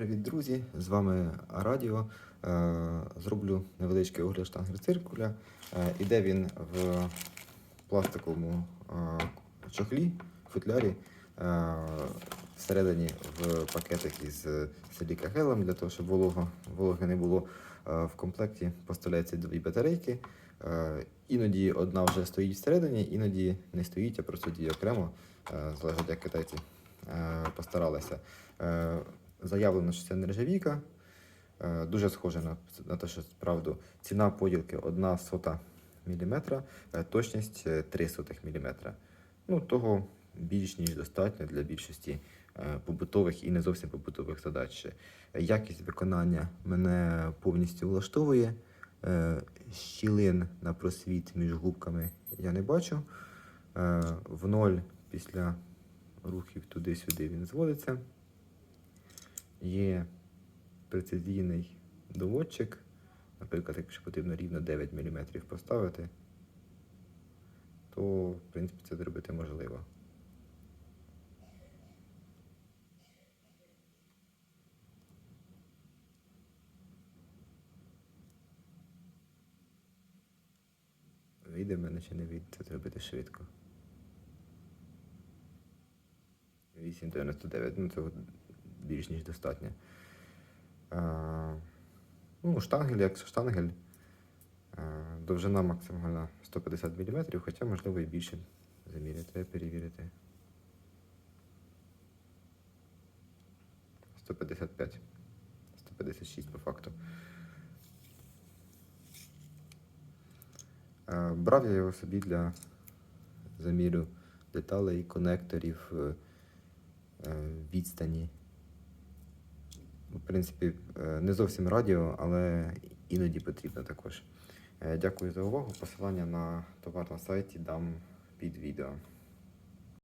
Привіт, друзі! З вами Радіо. Е, Зроблю невеличкий огляд штангер-циркуля. Е, Іде він в пластиковому е, чохлі, футлярі. Всередині в пакетик із силікагелем для того, щоб волого, вологи не було. В комплекті поставляються дві батарейки. Іноді одна вже стоїть всередині, іноді не стоїть, а просто діє окремо. Залежить, як китайці постаралися. Е, Заявлено, що це нержавійка. Е, Дуже схоже на, на те, що справду ціна поділки 1 сота міліметра, е, точність е, 3 сотих міліметра. Ну, того більш ніж достатньо для більшості е, побутових і не зовсім побутових задач. Е, Якість виконання мене повністю влаштовує. Е, Щілин на просвіт між губками я не бачу. Е, В ноль після рухів туди-сюди він зводиться. Є прецизійний доводчик. Наприклад, якщо потрібно рівно 9 мм поставити, то в принципі це зробити можливо. Вийде мене чи не вийде це зробити швидко. 8,99, ну цього більш ніж достатньо. Ну, штангель, як штангель. Довжина максимальна 150 мм, хоча, можливо, і більше заміряти, перевірити. 155. 156 по факту. Брав я його собі для заміру деталей, конекторів, е, е, відстані. В принципі, е, не зовсім радіо, але іноді потрібно також. Е, Дякую за увагу. Посилання на товар на сайті дам під відео.